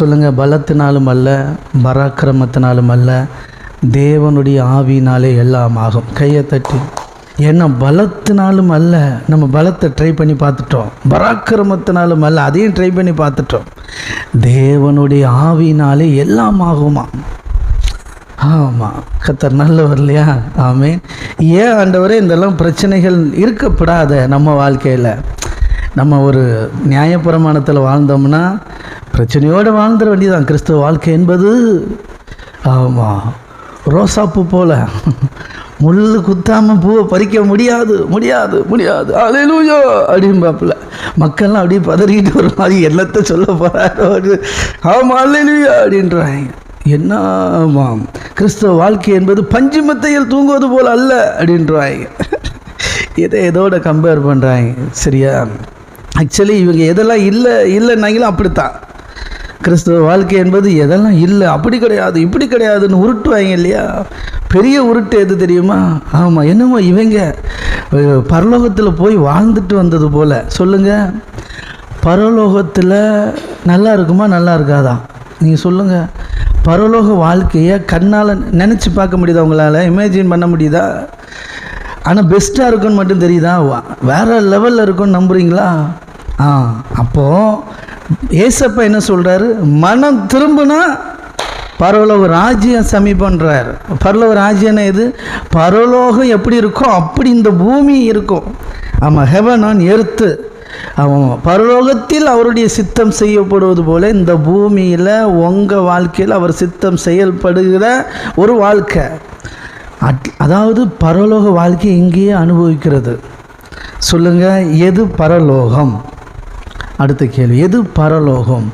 சொல்லுங்கள் பலத்தினாலும் அல்ல பராக்கிரமத்தினாலும் அல்ல தேவனுடைய ஆவினாலே எல்லாம் ஆகும். கையை தட்டி. ஏன்னா பலத்தினாலும் அல்ல நம்ம பலத்தை ட்ரை பண்ணி பார்த்துட்டோம். பராக்கிரமத்தினாலும் அல்ல அதையும் ட்ரை பண்ணி பார்த்துட்டோம். தேவனுடைய ஆவினாலே எல்லாம் ஆகுமா? ஆமாம் கத்தர் நல்லவர் இல்லையா? ஆமே ஏன் ஆண்டவரே இதெல்லாம் பிரச்சனைகள் இருக்கப்படாத நம்ம வாழ்க்கையில்? நம்ம ஒரு நியாயப்பிரமாணத்தில் வாழ்ந்தோம்னா பிரச்சனையோடு வாழ்ந்துட வேண்டியதான் கிறிஸ்துவ வாழ்க்கை என்பது ஆமாம் ரோசாப்பூ போல. முள் குத்தாமல் பூவை பறிக்க முடியாது முடியாது முடியாது. அலையிலூயோ அப்படிம்பாப்புல மக்கள்லாம் அப்படியே பதறிக்கிட்டு ஒரு மாதிரி எல்லாத்த சொல்ல போகிறாரு ஆமாம் அலையிலூயா அப்படின்றாங்க. என்ன ஆமாம் கிறிஸ்தவ வாழ்க்கை என்பது பஞ்சுமத்தையில் தூங்குவது போல் அல்ல அப்படின்றாங்க. இதை எதோட கம்பேர் பண்ணுறாங்க சரியா? ஆக்சுவலி இவங்க எதெல்லாம் இல்லை இல்லைன்னாங்களும் அப்படித்தான். கிறிஸ்துவ வாழ்க்கை என்பது எதெல்லாம் இல்லை அப்படி கிடையாது இப்படி கிடையாதுன்னு உருட்டுவாங்க இல்லையா? பெரிய உருட்டு எது தெரியுமா? ஆமாம் என்னமோ இவங்க பரலோகத்தில் போய் வாழ்ந்துட்டு வந்தது போல். சொல்லுங்கள் பரலோகத்தில் நல்லா இருக்குமா நல்லா இருக்காதா? நீங்கள் சொல்லுங்கள் பரலோக வாழ்க்கையை கண்ணால் நினச்சி பார்க்க முடியுதா உங்களால்? இமேஜின் பண்ண முடியுதா? ஆனால் பெஸ்ட்டாக இருக்குன்னு மட்டும் தெரியுதா? வேறு லெவலில் இருக்குன்னு நம்புகிறீங்களா ஆ அப்போது ஏசப்பா என்ன சொல்கிறாரு மனம் திரும்பினா பரவலோக ராஜ்யம் சமீபன்றார் பரலோக ராஜ்யம்னா எது பரலோகம் எப்படி இருக்கோ அப்படி இந்த பூமி இருக்கும். ஆமாம் ஹெவன் ஆன் எர்த்து அவன் பரலோகத்தில் அவருடைய சித்தம் செய்யப்படுவது போல இந்த பூமியில் உங்கள் வாழ்க்கையில் அவர் சித்தம் செயல்படுகிற ஒரு வாழ்க்கை. அட்- அதாவது பரலோக வாழ்க்கை இங்கேயே அனுபவிக்கிறது. சொல்லுங்க எது பரலோகம்? அடுத்த கேள்வி எது பரலோகம்?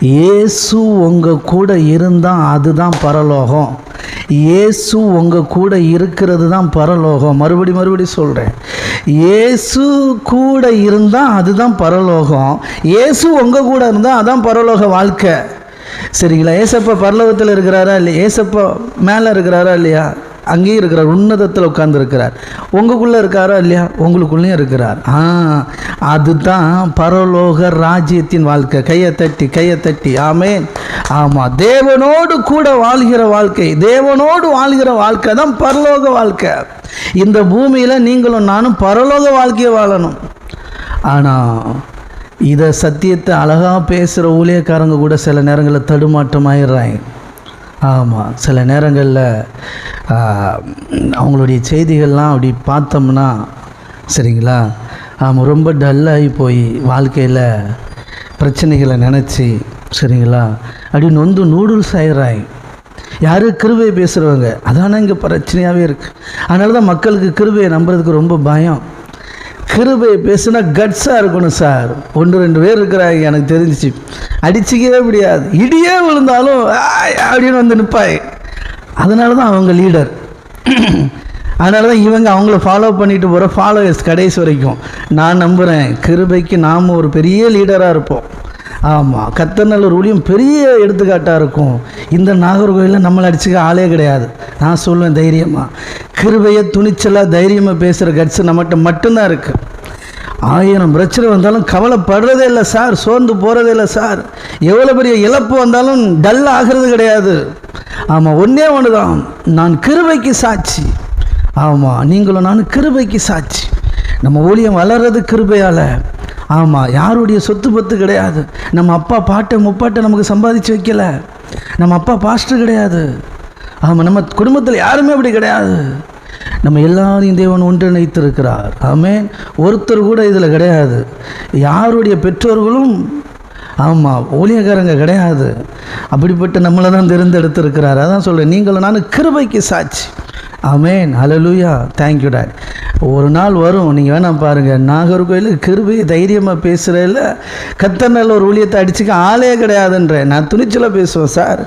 இயேசு உங்கள் கூட இருந்தால் அதுதான் பரலோகம். இயேசு உங்கள் கூட இருக்கிறது தான் பரலோகம். மறுபடி மறுபடி சொல்கிறேன் இயேசு கூட இருந்தால் அதுதான் பரலோகம். இயேசு உங்கள் கூட இருந்தால் அதான் பரலோக வாழ்க்கை. சரிங்களா? ஏசப்பா பரலோகத்தில் இருக்கிறாரா இல்லையா? ஏசப்பா மேலே இருக்கிறாரா இல்லையா? அங்கேயும் இருக்கிறார் உன்னதத்தில் உட்கார்ந்துருக்கிறார். உங்களுக்குள்ளே இருக்காரா இல்லையா? உங்களுக்குள்ளேயும் இருக்கிறார். ஆ அதுதான் பரலோக ராஜ்யத்தின் வாழ்க்கை. கையை தட்டி கையை தட்டி. ஆமேன். ஆமாம் தேவனோடு கூட வாழ்கிற வாழ்க்கை. தேவனோடு வாழ்கிற வாழ்க்கை தான் பரலோக வாழ்க்கை. இந்த பூமியில் நீங்களும் நானும் பரலோக வாழ்க்கையை வாழணும். ஆனால் இதை சத்தியத்தை அழகாக பேசுகிற ஊழியக்காரங்க கூட சில நேரங்களில் தடுமாற்றமாயிடுறாங்க. ஆமாம் சில நேரங்களில் அவங்களுடைய செய்திகள்லாம் அப்படி பார்த்தோம்னா சரிங்களா? ஆமாம் ரொம்ப டல்லாகி போய் வாழ்க்கையில் பிரச்சனைகளை நினச்சி சரிங்களா? அப்படி நொந்து நூடுல்ஸ் ஆயிடுறாங்க. யார் கிருபையை பேசுகிறவங்க அதானே இங்கே பிரச்சனையாகவே இருக்குது அதனால தான் மக்களுக்கு கிருபையை நம்புறதுக்கு ரொம்ப பயம். கிருபையை பேசுனா கட்ஸாக இருக்கணும் சார். ஒன்று ரெண்டு பேர் இருக்கிறாங்க எனக்கு தெரிஞ்சிச்சு. அடிச்சிக்கவே முடியாது. இடியே விழுந்தாலும் அப்படின்னு வந்து நிற்பாய் அதனால தான் அவங்க லீடர் அதனால தான் இவங்க அவங்கள ஃபாலோ பண்ணிட்டு போகிற ஃபாலோவர்ஸ் கடைசி வரைக்கும். நான் நம்புகிறேன் கிருபைக்கு நாம் ஒரு பெரிய லீடராக இருப்போம். ஆமாம் கத்தநல்லூர் ஊழியம் பெரிய எடுத்துக்காட்டாக இருக்கும். இந்த நாகர்கோயிலில் நம்மளை அடிச்சுக்க ஆளே கிடையாது. நான் சொல்லுவேன் தைரியமாக கிருபையை துணிச்சலாக தைரியமாக பேசுகிற கட்ஸ் நம்மகிட்ட மட்டும்தான் இருக்குது ஆயிரம் பிரச்சனை வந்தாலும் கவலைப்படுறதே இல்லை சார். சோர்ந்து போகிறதே இல்லை சார். எவ்வளோ பெரிய இழப்பு வந்தாலும் டல் ஆகிறது கிடையாது. ஆமாம் ஒன்றே ஒன்று தான் நான் கிருபைக்கு சாட்சி. ஆமாம் நீங்களும் நான் கிருபைக்கு சாட்சி. நம்ம ஊழியம் வளர்றது கிருபையால். ஆமாம் யாருடைய சொத்து பத்து கிடையாது. நம்ம அப்பா பாட்டை முப்பாட்டை நமக்கு சம்பாதிச்சு வைக்கல. நம்ம அப்பா பாஸ்டர் கிடையாது. ஆமாம் நம்ம குடும்பத்தில் யாருமே அப்படி கிடையாது. நம்ம எல்லாரையும் தேவன் ஒன்றிணைத்திருக்கிறார். ஆமேன். ஒருத்தர் கூட இதில் கிடையாது. யாருடைய பெற்றோர்களும் ஆமாம் ஊழியக்காரங்க கிடையாது. அப்படிப்பட்ட நம்மளை தான் தேர்ந்தெடுத்திருக்கிறார். அதான் சொல்கிறேன் நீங்களும் நானும் கிருபைக்கு சாட்சி. ஆமேன். ஹalleluya தேங்க்யூ டாட் ஒரு நாள் வரும் நீங்கள் வேணாம் பாருங்கள் நாகர்கோயில் கிருபி தைரியமாக பேசுகிறதில்ல கத்தனால் ஒரு ஊழியத்தை அடிச்சுக்க ஆளே கிடையாதுன்றேன். நான் துணிச்சலாக பேசுவேன் சார்.